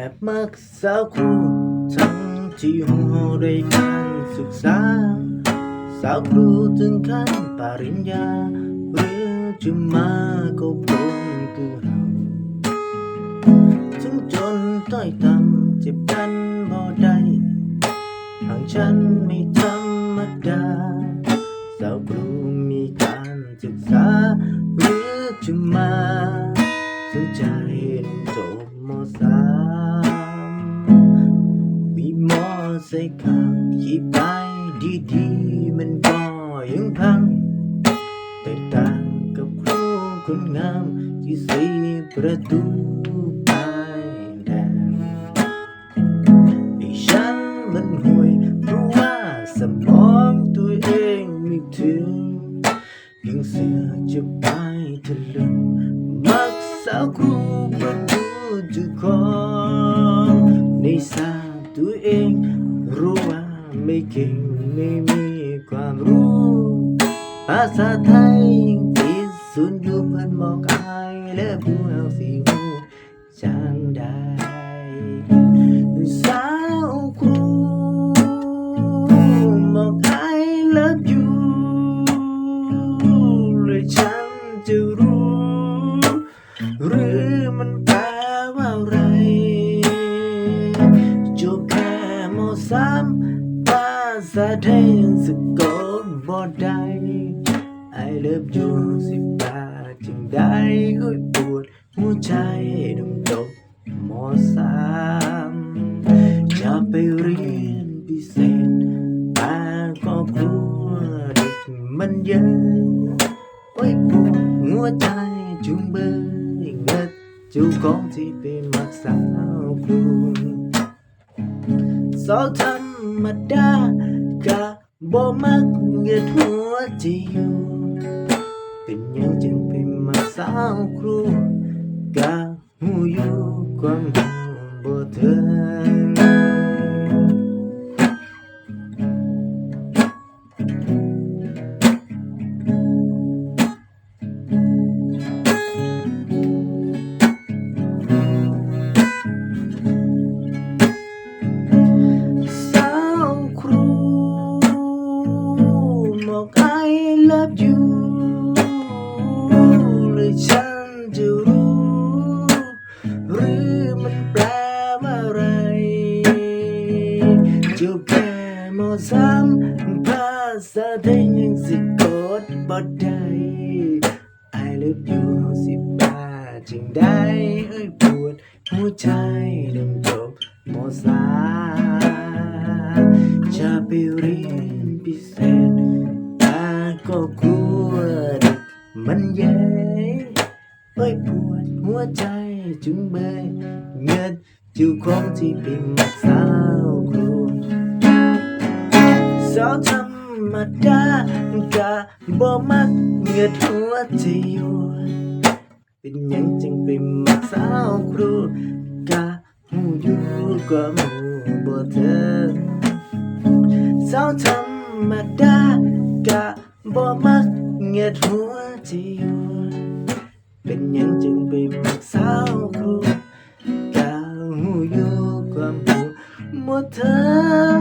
แอบมักสาวครูทั้งที่หัวได้การศึกษา สาวครูถึงขั้นปริญญา หรือจะมาก็คงคือเราถึงจนต้อยต่ำเจ็บกันบ่ได้ทางฉันไม่ธรรมดา สาวครูมีการศึกษา หรือจะมาสนใจ ใส่ขับขี่ไปดีๆมันก็ยังพัง แตกต่างกับครูคนงามที่สีประตูไป้ายแดงไอ้ฉันมันห่วยเพราะว่าสมองตัวเองไม่ถึง ยังเสือจะไปทะลึงมักสาวครูประตูจุขอในสาตัวเอง ก่งไม่มีความรู้ ภาษาไทยติดศูนย์อยู่เพื่อนบอกอายและผู้เอาสิหูจังได้สาวครูบอกอาย love you เลยฉันจะรู้ หรือมันแปลว่าอะไรจบแค่มสาม ษาไทยยังสะกดบ่ได้ I love you สิบาจึงได้เอ้ยปวดหัวใจดมดมมสามจะไปเรียนพิเศษแต่ก็กลัวเด็กมันเยอะโอ้ยปวดหัวใจจุงเบยเงิดจ้าของที่เป็นมักสาวครูสาวธรรมดา กะบ่มักเงือหัวจิอยู่เป็นยังจึงเป็นมาสาวครูกะหูอยู่ความบ่เทิง ฉันจะรู้ หรือมันแปลว่าอะไรจบแค่มสามภาษาไทยยังสะกดบ่ได้ I love you สิบาจึงได้เอ้ยปวดหัวใจเดิมจบมสาจะไปเรียนพิเศษต่ก็กลัวมันแย่ เอ้ยปวดหัวใจจึงเบยเงินจิวของที่เป็นมักสาวครูสาวธรรมดากะบ่มักเงียดหัวใจอยู่เป็นยังจึงเป็นมักสาวครูกะหูอยู่กว่าหมูบ่เธอสาวธรรมดากะบ่มักเงียดหัวใจอยู่ ยังจึงไปปรึกษาครูกะหูอยู่ความหมู่บ่เธอ